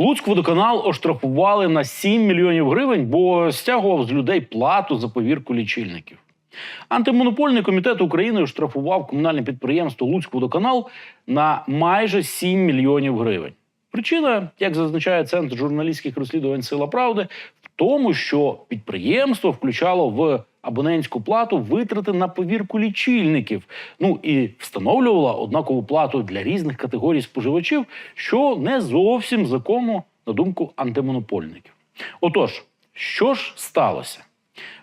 Луцькводоканал оштрафували на 7 мільйонів гривень, бо стягував з людей плату за повірку лічильників. Антимонопольний комітет України оштрафував комунальне підприємство Луцькводоканал на майже 7 мільйонів гривень. Причина, як зазначає центр журналістських розслідувань Сила Правди, в тому, що підприємство включало в абонентську плату витрати на повірку лічильників. Ну і встановлювало однакову плату для різних категорій споживачів, що не зовсім законно, на думку антимонопольників. Отож, що ж сталося?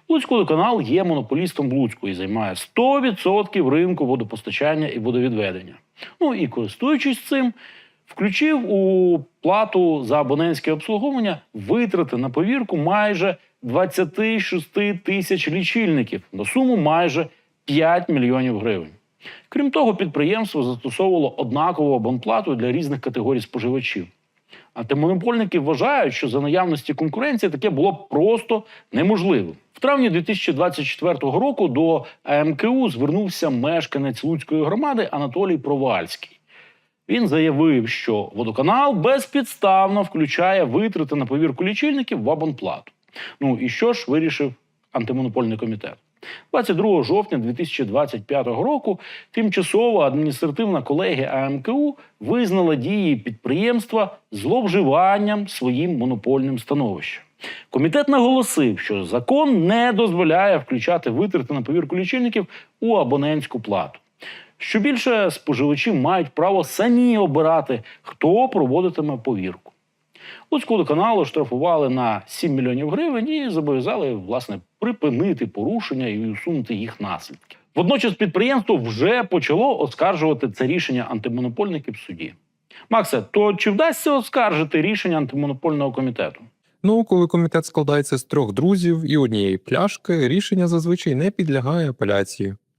Луцькводоканал є монополістом Луцьку і займає 100% ринку водопостачання і водовідведення. Ну і користуючись цим, включив у плату за абонентське обслуговування витрати на повірку майже 26 тисяч лічильників на суму майже 5 мільйонів гривень. Крім того, підприємство застосовувало однакову абонплату для різних категорій споживачів. Антимонопольники вважають, що за наявності конкуренції таке було б просто неможливим. В травні 2024 року до АМКУ звернувся мешканець Луцької громади Анатолій Провальський. Він заявив, що водоканал безпідставно включає витрати на повірку лічильників в абонплату. Ну і що ж вирішив антимонопольний комітет? 22 жовтня 2025 року тимчасова адміністративна колегія АМКУ визнала дії підприємства зловживанням своїм монопольним становищем. Комітет наголосив, що закон не дозволяє включати витрати на повірку лічильників у абонентську плату. Що більше споживачі мають право самі обирати, хто проводитиме повірку. Луцького каналу штрафували на 7 мільйонів гривень і зобов'язали власне припинити порушення і усунути їх наслідки. Водночас підприємство вже почало оскаржувати це рішення антимонопольників в суді. Максе, то чи вдасться оскаржити рішення антимонопольного комітету? Ну, коли комітет складається з трьох друзів і однієї пляшки, рішення зазвичай не підлягає апеляції.